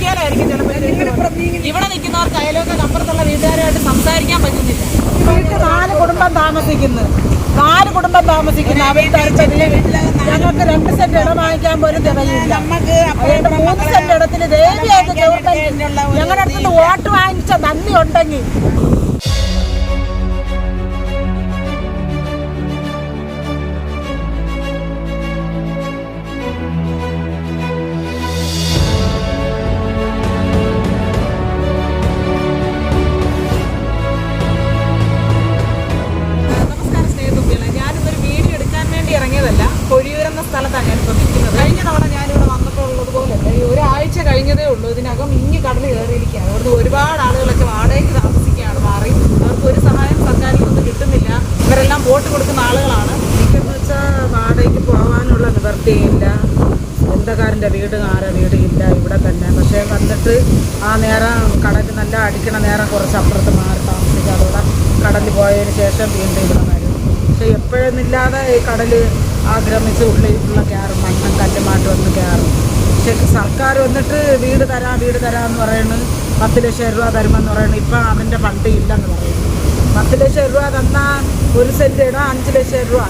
ചിലപ്പോൾ ഇവിടെ നിൽക്കുന്നവർക്ക് അയലോക്കത്ത് അപ്പുറത്തുള്ള വീട്ടുകാരുമായിട്ട് സംസാരിക്കാൻ പറ്റുന്നില്ല. നാല് കുടുംബം താമസിക്കുന്നത് നാല് കുടുംബം താമസിക്കുന്നു. ഞങ്ങൾക്ക് രണ്ട് സെന്റ് ഇടം വാങ്ങിക്കാൻ പോലും തികയില്ല. മൂന്ന് സെന്റ് ഇടത്തിന് ദേവിയായിട്ട് ഞങ്ങളുടെ അടുത്ത് വോട്ട് വാങ്ങിച്ച നന്ദി ഉണ്ടെങ്കിൽ ബന്ധക്കാരന്റെ വീട് ആരെ വീട് ഇല്ല ഇവിടെ തന്നെ. പക്ഷേ വന്നിട്ട് ആ നേരം കടൽ നല്ല അടിക്കണ നേരം കുറച്ച് അപ്പുറത്ത് മാറി താമസിക്കുക അതോടെ കടലിൽ പോയതിന് ശേഷം വീണ്ടും ഇവിടെ വരും. പക്ഷേ എപ്പോഴൊന്നില്ലാതെ ഈ കടൽ ആക്രമിച്ച് ഉള്ളിൽ ഉള്ള കയറും മണ്ണും കല്ലുമായിട്ട് വന്ന് കയറും. പക്ഷേ സർക്കാർ വന്നിട്ട് വീട് തരാം വീട് തരാമെന്ന് പറയുന്നത് പത്ത് ലക്ഷം രൂപ തരുമെന്ന് പറയുന്നത് ഇപ്പം അതിന്റെ ഫണ്ട് ഇല്ലെന്ന് പറയുന്നു. പത്ത് ലക്ഷം രൂപ തന്നാൽ ഒരു സെന്റ് ഇടാം അഞ്ച് ലക്ഷം രൂപ.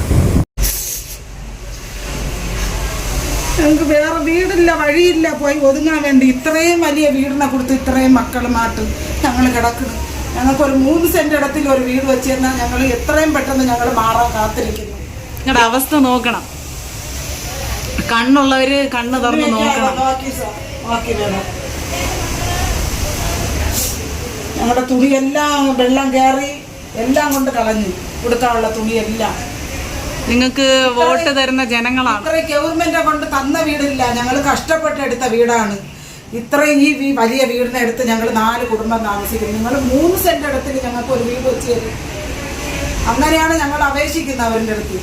ഞങ്ങൾക്ക് വേറെ വീടില്ല വഴിയില്ല പോയി ഒതുങ്ങാൻ വേണ്ടി ഇത്രയും വലിയ വീടിനെ കൊടുത്ത് ഇത്രയും മക്കളുമായിട്ട് ഞങ്ങൾ കിടക്കുന്നു. ഞങ്ങൾക്കൊരു മൂന്ന് സെന്റ് ഇടത്തിൽ ഒരു വീട് വെച്ച് തന്നാൽ ഞങ്ങൾ എത്രയും പെട്ടെന്ന് ഞങ്ങൾ മാറാൻ കാത്തിരിക്കുന്നു. നിങ്ങളുടെ അവസ്ഥ നോക്കണം. കണ്ണുള്ളവര് കണ്ണ് തുറന്ന് നോക്കണം. ഞങ്ങളുടെ തുണിയെല്ലാം വെള്ളം കയറി എല്ലാം കൊണ്ട് കളഞ്ഞു. കൊടുക്കാനുള്ള തുണിയെല്ലാം. നിങ്ങൾക്ക് വോട്ട് തരുന്ന ജനങ്ങളാണ്. ഇത്ര ഗവൺമെന്റ് കൊണ്ട് തന്ന വീടില്ല. ഞങ്ങൾ കഷ്ടപ്പെട്ടെടുത്ത വീടാണ്. ഇത്രയും ഈ വലിയ വീടിനടുത്ത് ഞങ്ങൾ നാല് കുടുംബം താമസിക്കുന്നു. നിങ്ങൾ മൂന്ന് സെന്റ് ഇടത്തിൽ ഞങ്ങൾക്ക് ഒരു വീട് വെച്ച് തരും. അങ്ങനെയാണ് ഞങ്ങൾ അപേക്ഷിക്കുന്നത് അവരുടെ അടുത്ത്.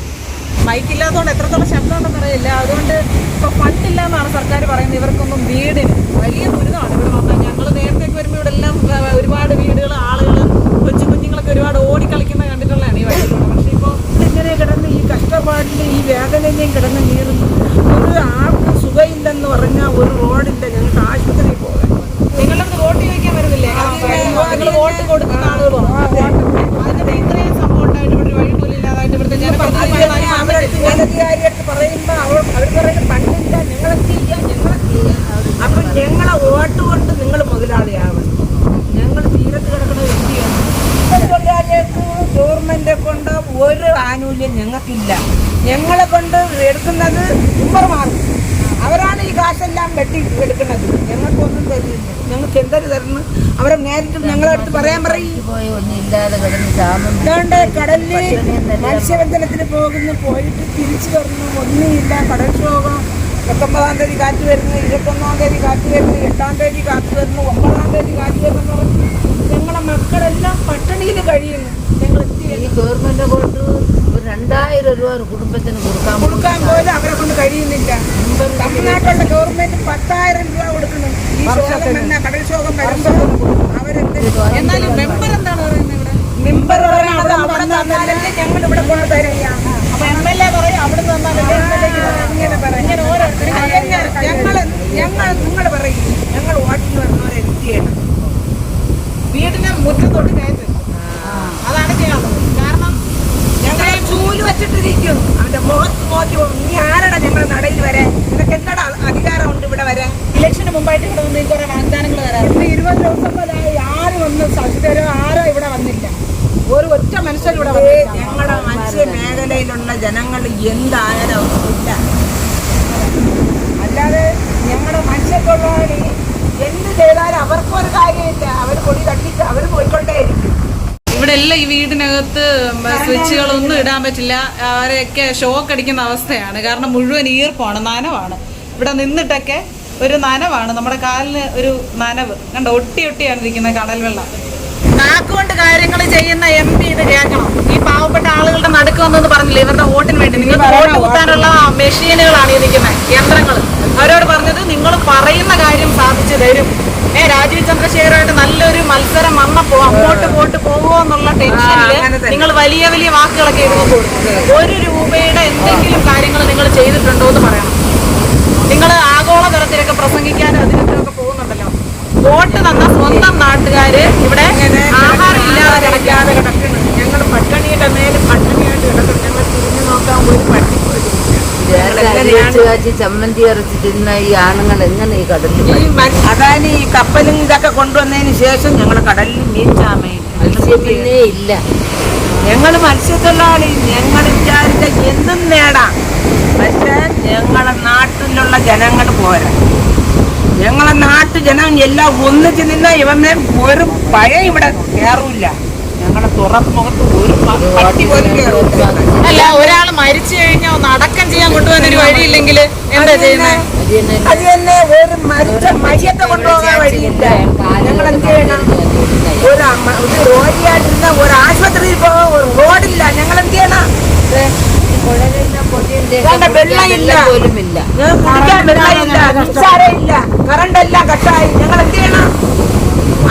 മൈക്കില്ലാത്തതുകൊണ്ട് എത്രത്തോളം ശബ്ദം ഉണ്ടെന്ന് അറിയില്ല. അതുകൊണ്ട് ഇപ്പൊ ഫണ്ടില്ല എന്നാണ് സർക്കാർ പറയുന്നത്. ഇവർക്കൊന്നും വീടിന് വലിയ ദുരിതമാണ് ഇവിടെ വന്നാൽ. ഞങ്ങൾ നേരത്തേക്ക് വരുമ്പോൾ ഇവിടെ എല്ലാം ഒരുപാട് വീടുകൾ ആളുകൾ ven, പറയാൻ ഇതാണ്ട് മത്സ്യബന്ധനത്തിന് പോകുന്നു. പോയിട്ട് തിരിച്ചു വരുന്നു ഒന്നുമില്ല. കടൽക്ഷോഭം പത്തൊമ്പതാം തീയതി കാറ്റ് വരുന്നു. ഇരുപത്തൊന്നാം തീയതി കാറ്റ് വരുന്നു. എട്ടാം തീയതി കാറ്റ് വരുന്നു. ഒമ്പതാം തീയതി കാറ്റ് വരുന്നു ഞങ്ങളുടെ ഞങ്ങളെ മക്കളെല്ലാം പട്ടിണിയിൽ കഴിയുന്നു? ഈ ഗവൺമെന്റ് കൊണ്ട് ഒരു രണ്ടായിരം രൂപ ഒരു കുടുംബത്തിന് കൊടുക്കാൻ കൊടുക്കാൻ പോലും അവരെ കൊണ്ട് കഴിയുന്നില്ല. തമിഴ്നാട്ടിലുള്ള ഗവൺമെന്റ് പത്തായിരം രൂപ കൊടുക്കുന്നു. ഈ ശോകം വന്ന കടൽക്ഷോഭം വരുമ്പോൾ അവരെന്ത് എന്നാലും മെമ്പർ എന്താണ് പറയുന്നത് ഇവിടെ? മെമ്പർ അവിടെ വന്നാലല്ലേ ഞങ്ങൾ ഇവിടെ കൊണ്ട് തരിക. അപ്പൊ എം എൽ എ പറയും അവിടെ നിന്നാലല്ലേ ഇങ്ങനെ പറയും. ഇങ്ങനെ ഓരോരുത്തരും ഞങ്ങൾ ഞങ്ങൾ നിങ്ങൾ പറയും. ഞങ്ങൾ വോട്ടിന് വരുന്നവരെ എന്ത് ചെയ്യണം? വീടിന് മുറ്റത്തോട്ട് കയറ്റും അതാണ് ചെയ്യാനുള്ളത് ചൂൽ വെച്ചിട്ടിരിക്കും. അവന്റെ മുഖത്ത് നോക്കി നീ ആരടാ ഞങ്ങൾ നടയിൽ വരെ? നിനക്ക് എന്താടാ അധികാരമുണ്ട് ഇവിടെ വരെ? ഇലക്ഷന് മുമ്പായിട്ട് ഇവിടെ വന്ന് കുറെ വാഗ്ദാനങ്ങൾ തരാറുണ്ട് ഇന്ന് ഇരുപത് ദിവസം മുതലായി ആരും വന്ന് സഹിതരോ ആരോ ഇവിടെ വന്നില്ല. ഒരു ഒറ്റ മനുഷ്യൻ ഇവിടെ ഞങ്ങളുടെ മത്സ്യ മേഖലയിലുള്ള ജനങ്ങൾ എന്തായാലും ഇല്ല. അല്ലാതെ ഞങ്ങളുടെ മത്സ്യത്തൊഴിലാളി എന്ത് ചെയ്താലും അവർക്കൊരു കാര്യമില്ല. അവർ കൊടി തട്ടിട്ട് അവർ പോയിക്കൊണ്ടേയിരിക്കും. ഇവിടെ എല്ലാം ഈ വീടിനകത്ത് സ്വിച്ചുകളൊന്നും ഇടാൻ പറ്റില്ല. അവരെയൊക്കെ ഷോക്ക് അടിക്കുന്ന അവസ്ഥയാണ്. കാരണം മുഴുവൻ ഈർപ്പമാണ് നനവാണ്. ഇവിടെ നിന്നിട്ടൊക്കെ ഒരു നനവാണ്. നമ്മുടെ കാലിന് ഒരു നനവ്. കണ്ടോ? ഒട്ടി ഒട്ടിയാണ് ഇരിക്കുന്നത് കടൽ വെള്ളം നാക്കുകൊണ്ട് കാര്യങ്ങൾ ചെയ്യുന്ന എം പി ഇത് കേൾക്കണം. ഈ പാവപ്പെട്ട ആളുകളുടെ നടുക്ക് വന്നെന്ന് പറഞ്ഞില്ലേ? ഇവരുടെ വോട്ടിന് വേണ്ടി. നിങ്ങൾ വോട്ട് കുത്താനുള്ള മെഷീനുകളാണ് ഈ നിൽക്കുന്നത് യന്ത്രങ്ങൾ അവരോട് പറഞ്ഞത് നിങ്ങൾ പറയുന്ന കാര്യം സാധിച്ചു തരും. ഏ രാജീവ് ചന്ദ്രശേഖരമായിട്ട് നല്ലൊരു മത്സരം വന്നപ്പോ അങ്ങോട്ട് പോട്ട് പോകുമോ എന്നുള്ള ടെൻഷനിൽ നിങ്ങൾ വലിയ വലിയ വാക്കുകളൊക്കെ എഴുതുമ്പോൾ ഒരു രൂപയുടെ എന്തെങ്കിലും കാര്യങ്ങൾ നിങ്ങൾ ചെയ്തിട്ടുണ്ടോ എന്ന് പറയണം. നിങ്ങൾ ആഗോള തലത്തിലൊക്കെ പ്രസംഗിക്കാനും അതിനൊക്കെ വോട്ട് തന്ന സ്വന്തം നാട്ടുകാര് ഇവിടെ ആഹാരം ഇല്ലാതെ കിടക്കാതെ കിടക്കുന്നു. ഞങ്ങൾ പട്ടിണിയുടെ മേലെ പട്ടിണിയായിട്ട് കിടക്കുന്നു. ഞങ്ങൾ തിരിഞ്ഞു നോക്കാൻ പോലും പട്ടി ചമ്മന്തി ഇറച്ചി തിന്ന ഈ ആണുങ്ങൾ എങ്ങനെ ഈ കടലിൽ അതാണ് ഈ കപ്പലും ഇതൊക്കെ കൊണ്ടുവന്നതിന് ശേഷം ഞങ്ങൾ കടലിൽ മീൻ ചാമയില്ല ഇല്ല. ഞങ്ങൾ മത്സ്യത്തൊഴിലാളി ഞങ്ങൾ വിചാരിച്ച എന്തും നേടാം. പക്ഷെ ഞങ്ങളുടെ നാട്ടിലുള്ള ജനങ്ങൾ പോരാ. ഞങ്ങളെ നാട്ടു ജനം എല്ലാം ഒന്നിച്ച് നിന്ന ഇവനെ ഒരു പഴ ഇവിടെ കയറൂല ഞങ്ങളെ തുറമുഖത്ത് ഒരു പട്ടി പോലും അല്ല ഒരാൾ മരിച്ചു കഴിഞ്ഞാൽ ഒന്ന് അടക്കം ചെയ്യാൻ കൊണ്ടുപോകാൻ ഒരു വഴിയില്ലെങ്കിൽ എന്താ ചെയ്യുന്നത് അത് തന്നെ ഒരു മരിച്ച മയ്യത്തെ കൊണ്ടുപോകാൻ വഴിയില്ല. ഞങ്ങൾ എന്ത് ചെയ്യണം? ഒരു രോഗിയായിട്ടിരുന്ന ഒരു ആശുപത്രിയിൽ പോകാൻ ഒരു റോഡില്ല. ഞങ്ങൾ എന്ത് ചെയ്യണം? വെള്ളം വെള്ളമില്ല. പോലും ഇല്ല ഞങ്ങൾക്ക് കുടിക്കാൻ വെള്ളമില്ല. കറണ്ട് എല്ലാം കട്ടായി. ഞങ്ങൾ എന്ത് ചെയ്യണം?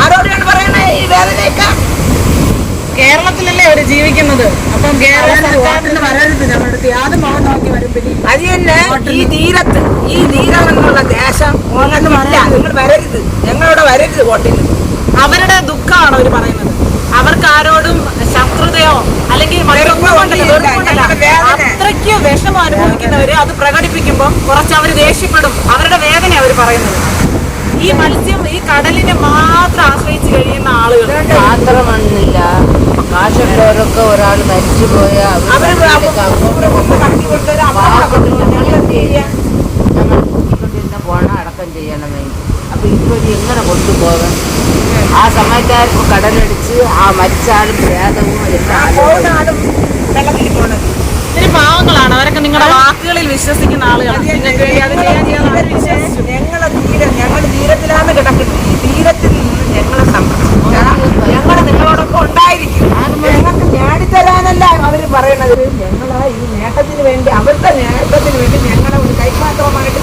ആരോടാണ് പറയണേ? ഈ വേദനയൊക്കെ. കേരളത്തിലല്ലേ അവർ ജീവിക്കുന്നത്? അപ്പം കേരള സർക്കാരിന് വരരുത് ഞങ്ങളുടെ യാതൊരു മുഖം നോക്കി വരും അത് തന്നെ. ഈ തീരത്ത് ഈ തീരം എന്നുള്ള ദേശം നിങ്ങൾ വരരുത്. ഞങ്ങളിവിടെ വരരുത് വോട്ടിന്. അവരുടെ ദുഃഖമാണ് അവർ പറയുന്നത്. അവർക്ക് ആരോടും ശത്രുതയോ അല്ലെങ്കിൽ അത്രയ്ക്ക് വിഷമം അനുഭവിക്കുന്നവര് അത് പ്രകടിപ്പിക്കുമ്പോൾ കുറച്ച് അവർ ദേഷ്യപ്പെടും. അവരുടെ വേദന അവർ പറയുന്നത്. ഈ മത്സ്യം ഈ കടലിനെ മാത്രം ആശ്രയിച്ച് കഴിയുന്ന ആളുകൾ. മാത്രമല്ല കാശുള്ളവരൊക്കെ ഒരാൾ മരിച്ചു പോയാൽ ഞങ്ങൾ പോണം അടക്കം ചെയ്യണമെങ്കിൽ അപ്പൊ ഇപ്പൊ എങ്ങനെ കൊണ്ടുപോകാൻ ആ സമയത്തായിരുന്നു കടലടിച്ച് ആ മരിച്ച ആളും പ്രേതവും വെള്ളത്തിൽ ഇത്തിരി പാവങ്ങളാണ്. അവരൊക്കെ നിങ്ങളുടെ വാക്കുകളിൽ വിശ്വസിക്കുന്ന ആളുകളാണ്. ഞങ്ങളെ തീരം ഞങ്ങൾ ഈ തീരത്തിൽ നിന്ന് ഞങ്ങളെ സംരക്ഷിക്കുക ഞങ്ങൾ നിങ്ങളോടൊപ്പം ഉണ്ടായിരിക്കും. ഞങ്ങൾക്ക് നേടിത്തരാനല്ല അവർ പറയണത് ഞങ്ങളാ ഈ നേട്ടത്തിന് വേണ്ടി അവരുടെ നേട്ടത്തിന് വേണ്ടി ഞങ്ങളെ ഒരു കൈമാത്രമായിട്ട്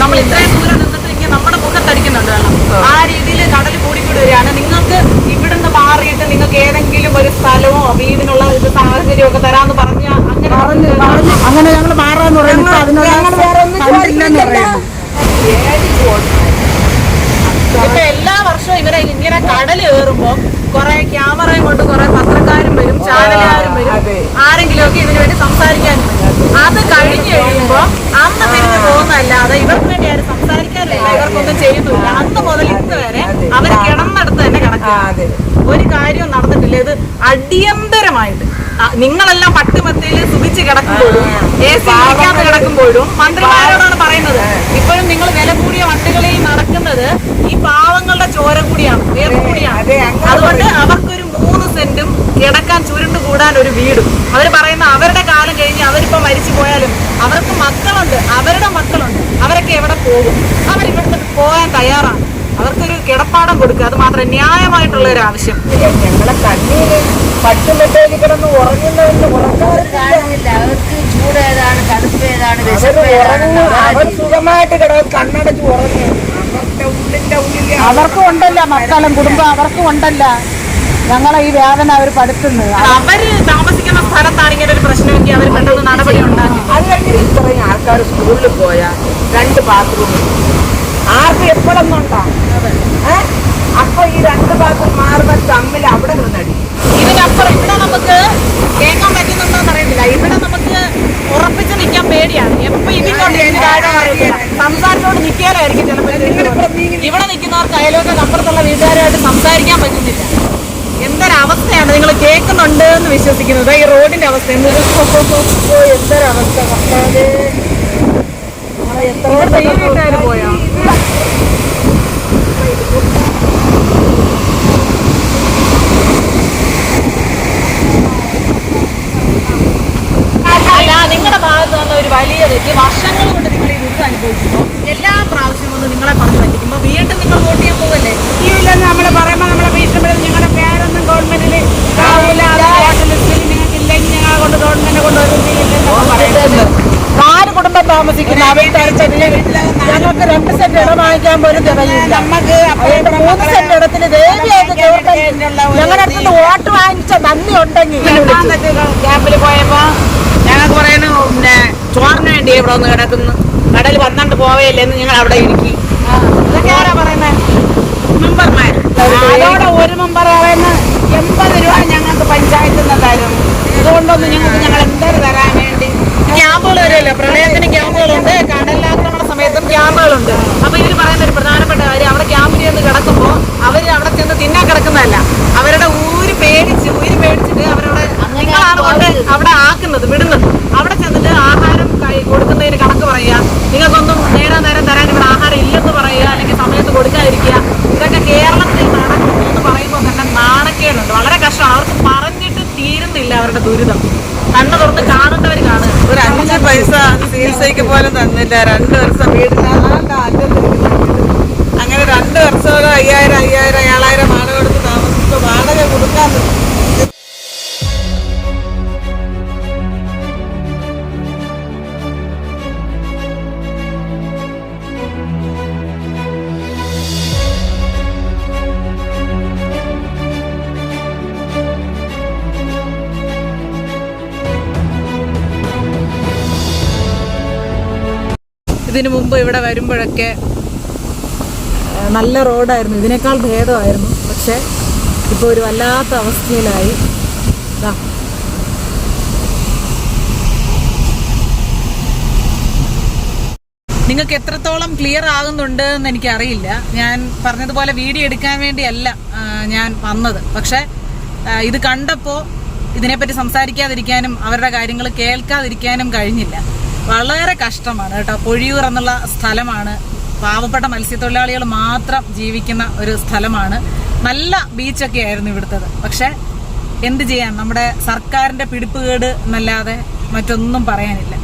നമ്മൾ ഇത്രയും ദൂരം നിന്നിട്ട് ഇങ്ങനെ നമ്മുടെ മുഖത്തടിക്കുന്നുണ്ട് വെള്ളം ആ രീതിയിൽ കടൽ കൂടിക്കൂടി വരികയാണ് നിങ്ങൾക്ക് ഇവിടുന്ന് മാറിയിട്ട് നിങ്ങൾക്ക് ഏതെങ്കിലും ഒരു സ്ഥലമോ വീടിനുള്ള ഇത് സാഹചര്യം ഒക്കെ തരാന്ന് പറഞ്ഞ അങ്ങനെ അങ്ങനെ ഞങ്ങൾ മാറാന്ന് പറയുന്നത് അതിനുള്ള വേറെ ഒന്നും ഇപ്പൊ എല്ലാ വർഷവും ഇവരെ ഇങ്ങനെ കടൽ കയറുമ്പോ കുറെ ക്യാമറയും കൊണ്ട് കുറെ പത്രക്കാരും വരും ചാനലുകാരും വരും. ആരെങ്കിലും ഒക്കെ ഇതിനു വേണ്ടി സംസാരിക്കാൻ വരും. അത് കഴിഞ്ഞു കഴിയുമ്പോ അന്ന് തിരിഞ്ഞു പോകുന്നതല്ലാതെ ഇവർക്ക് വേണ്ടി ആരും സംസാരിക്കാനില്ല ഇവർക്കൊന്നും ചെയ്യുന്നില്ല അന്ന് മുതൽ ഇന്ന് വരെ അവർ കിടന്നിടത്ത് തന്നെ ആ, കിടക്കുക അതെ. ഒരു കാര്യവും നടന്നിട്ടില്ല. ഇത് അടിയന്തരമായിട്ട്. നിങ്ങളെല്ലാം പട്ടുമത്തയിൽ സുഖിച്ച് കിടക്കുമ്പോഴും എ സി വായിക്കാതെ കിടക്കുമ്പോഴും മന്ത്രിമാരോടാണ് പറയുന്നത്. ഇപ്പോഴും നിങ്ങൾ വില കൂടിയ വട്ടുകളിൽ നടക്കുന്നത് ഈ പാവങ്ങളുടെ ചോര കൂടിയാണ് വേർ കൂടിയാണ് അതുകൊണ്ട് അവർക്കൊരു മൂന്ന് സെന്റും കിടക്കാൻ ചുരുണ്ട് കൂടാൻ ഒരു വീടും. അവർ പറയുന്ന അവരുടെ കാലം കഴിഞ്ഞ് അവരിപ്പോ മരിച്ചു പോയാലും അവർക്ക് മക്കളുണ്ട് അവരുടെ മക്കളുണ്ട്. അവരൊക്കെ എവിടെ പോകും? അവരിവിടുന്ന് പോകാൻ തയ്യാറാണ്. അവർക്കൊരു കിടപ്പാടം കൊടുക്കുക. അത് മാത്രം ന്യായമായിട്ടുള്ള ഒരു ആവശ്യം. ഞങ്ങളെ കണ്ണീര് പട്ടുമെട്ടേക്ക് കിടന്ന് ഉറങ്ങുന്നവന്ന് ഉറക്കാറില്ല അവർക്ക് ചൂട് ഏതാണ് തണുപ്പ് ഏതാണ് അവർ സുഖമായിട്ട് കിടന്ന് കണ്ണടച്ച് ഉറങ്ങും. അവർക്കും ഉണ്ടല്ല മക്കളും കുടുംബം. അവർക്കും ഉണ്ടല്ല. ഞങ്ങളെ ഈ വേദന അവർ പഠിത്തുന്നു അവർ താമസിക്കുന്ന സ്ഥലത്താണ് ഇങ്ങനെ ഒരു പ്രശ്നമെങ്കിൽ അവർ പെട്ടെന്ന് നടപടി ഉണ്ടാക്കി. അത് കഴിഞ്ഞ് ഇത്രയും ആൾക്കാർ സ്കൂളിൽ പോയാൽ രണ്ട് ബാത്റൂം ആർക്കും എപ്പോഴൊന്നും ഉണ്ടോ അപ്പൊ ഈ രണ്ട് ഭാഗം മാറുന്ന തമ്മിൽ അവിടെ നിന്നടി ഇതിനപ്പുറം ഇവിടെ നമുക്ക് കേൾക്കാൻ പറ്റുന്നുണ്ടോ എന്നറിയത്തില്ല ഇവിടെ നമുക്ക് ഉറപ്പിച്ച് നിൽക്കാൻ പേടിയാണ്. എപ്പോ ഇതിനോട് സംസാരത്തോട് അറിയത്തില്ല സംസാരിച്ചോണ്ട് നിൽക്കാനായിരിക്കും ചിലപ്പോൾ ഇവിടെ നിൽക്കുന്നവർക്ക് അയലോക്കെ അപ്പുറത്തുള്ള വീട്ടുകാരുമായിട്ട് സംസാരിക്കാൻ പറ്റുന്നില്ല. എന്തൊരവസ്ഥയാണ് നിങ്ങൾ കേൾക്കുന്നുണ്ട് എന്ന് വിശ്വസിക്കുന്നത്. ഈ റോഡിന്റെ അവസ്ഥ. എന്തൊരു എന്തൊരവസ്ഥ. കർത്താവേ. പോയോ അല്ല നിങ്ങളുടെ ഭാഗത്ത് വന്ന തെറ്റ് വർഷങ്ങൾ കൊണ്ട് നിങ്ങൾ ഈ ദുരിതം അനുഭവിക്കുമ്പോൾ എല്ലാ പ്രാവശ്യവും ഒന്ന് നിങ്ങളെ പറഞ്ഞു പറ്റിക്കുമ്പോൾ വീണ്ടും നിങ്ങൾ വോട്ട് ചെയ്യാൻ പോകല്ലേ ഇല്ലെന്ന് നമ്മൾ പറയുമ്പോൾ നമ്മളെ ഭീഷണിപ്പെടും ഞങ്ങളുടെ പേരൊന്നും ഗവൺമെന്റിൽ ആവില്ല അത് വോട്ട് നിങ്ങൾക്ക് ഇല്ലെങ്കിൽ ഞങ്ങളെ കൊണ്ട് ഗവൺമെന്റിനെ കൊണ്ട് ഒരു നാല് കുടുംബം താമസിക്കുന്ന അവരുടെ ഞങ്ങൾക്ക് രണ്ട് സെന്റ് ഇടം വാങ്ങിക്കാൻ പോലും തികയില്ല അതുകൊണ്ട് മൂന്ന് സെന്റ് ഇടത്തിന് ദേവിയായിട്ട് ഞങ്ങളുടെ അടുത്ത് വോട്ട് വാങ്ങിച്ച നന്ദി ഉണ്ടെങ്കിൽ. ക്യാമ്പിൽ പോയപ്പോ ഞങ്ങൾക്ക് പറയുന്നു പിന്നെ ചോറിന് വേണ്ടി ഇവിടെ ഒന്ന് കിടക്കുന്നു. കടൽ പന്ത്രണ്ട് പോവേലെന്ന് ഞങ്ങൾ അവിടെ ഇരിക്കി. പറയുന്നത് ഒരു മെമ്പർ പറയുന്ന എൺപത് രൂപ ഞങ്ങൾക്ക് പഞ്ചായത്തിൽ നിന്ന് തരും. അതുകൊണ്ടൊന്നും ഞങ്ങൾക്ക് ഞങ്ങൾ എന്തര തരാൻ വേണ്ടി. ക്യാമ്പുകൾ വരുമല്ലോ പ്രളയത്തിന് ക്യാമ്പുകളുണ്ട്. കടലാക്രമണ സമയത്തും ക്യാമ്പുകളുണ്ട്. അപ്പൊ ഇവർ പറയുന്ന ഒരു പ്രധാനപ്പെട്ട കാര്യം അവിടെ ക്യാമ്പിൽ ചെന്ന് കിടക്കുമ്പോൾ അവർ അവിടെ ചെന്ന് തിന്നാൻ കിടക്കുന്നതല്ല. അവരുടെ ഊര് പേടിച്ച് ഊര് പേടിച്ചിട്ട് അവരവിടെ നിങ്ങളാണ് അവിടെ ആക്കുന്നത് വിടുന്നത്. നേര് കണക്ക് പറയുക. നിങ്ങൾക്കൊന്നും നേടാൻ നേരം തരാൻ ഇവിടെ ആഹാരം ഇല്ലെന്ന് പറയുക അല്ലെങ്കിൽ സമയത്ത് കൊടുക്കാതിരിക്കുക. ഇതൊക്കെ കേരളത്തിൽ നടക്കുന്നു എന്ന് പറയുമ്പോൾ തന്നെ നാണക്കേടുണ്ട്. വളരെ കഷ്ടമാണ് അവർക്ക് പറഞ്ഞിട്ട് തീരുന്നില്ല അവരുടെ ദുരിതം. കണ്ണു തുറന്ന് കാണുന്നവർ കാണുക. ഒരു അഞ്ച് പൈസ ചികിത്സയ്ക്ക് പോലും തന്നില്ല. രണ്ട് ദിവസം വീടില്ലാതെ ഇതിനു മുമ്പ് ഇവിടെ വരുമ്പോഴൊക്കെ നല്ല റോഡായിരുന്നു. ഇതിനേക്കാൾ ഭേദമായിരുന്നു. പക്ഷെ ഇപ്പോൾ ഒരു വല്ലാത്ത അവസ്ഥയിലായി. നിങ്ങൾക്ക് എത്രത്തോളം ക്ലിയർ ആകുന്നുണ്ട് എന്ന് എനിക്കറിയില്ല. ഞാൻ പറഞ്ഞതുപോലെ വീഡിയോ എടുക്കാൻ വേണ്ടിയല്ല ഞാൻ വന്നത്. പക്ഷെ ഇത് കണ്ടപ്പോൾ ഇതിനെപ്പറ്റി സംസാരിക്കാതിരിക്കാനും അവരുടെ കാര്യങ്ങൾ കേൾക്കാതിരിക്കാനും കഴിഞ്ഞില്ല. വളരെ കഷ്ടമാണ് കേട്ടോ. പൊഴിയൂർ എന്നുള്ള സ്ഥലമാണ്. പാവപ്പെട്ട മത്സ്യത്തൊഴിലാളികൾ മാത്രം ജീവിക്കുന്ന ഒരു സ്ഥലമാണ്. നല്ല ബീച്ചൊക്കെ ആയിരുന്നു ഇവിടുത്തത്. പക്ഷേ എന്ത് ചെയ്യാൻ? നമ്മുടെ സർക്കാരിന്റെ പിടിപ്പുകേട് എന്നല്ലാതെ മറ്റൊന്നും പറയാനില്ല.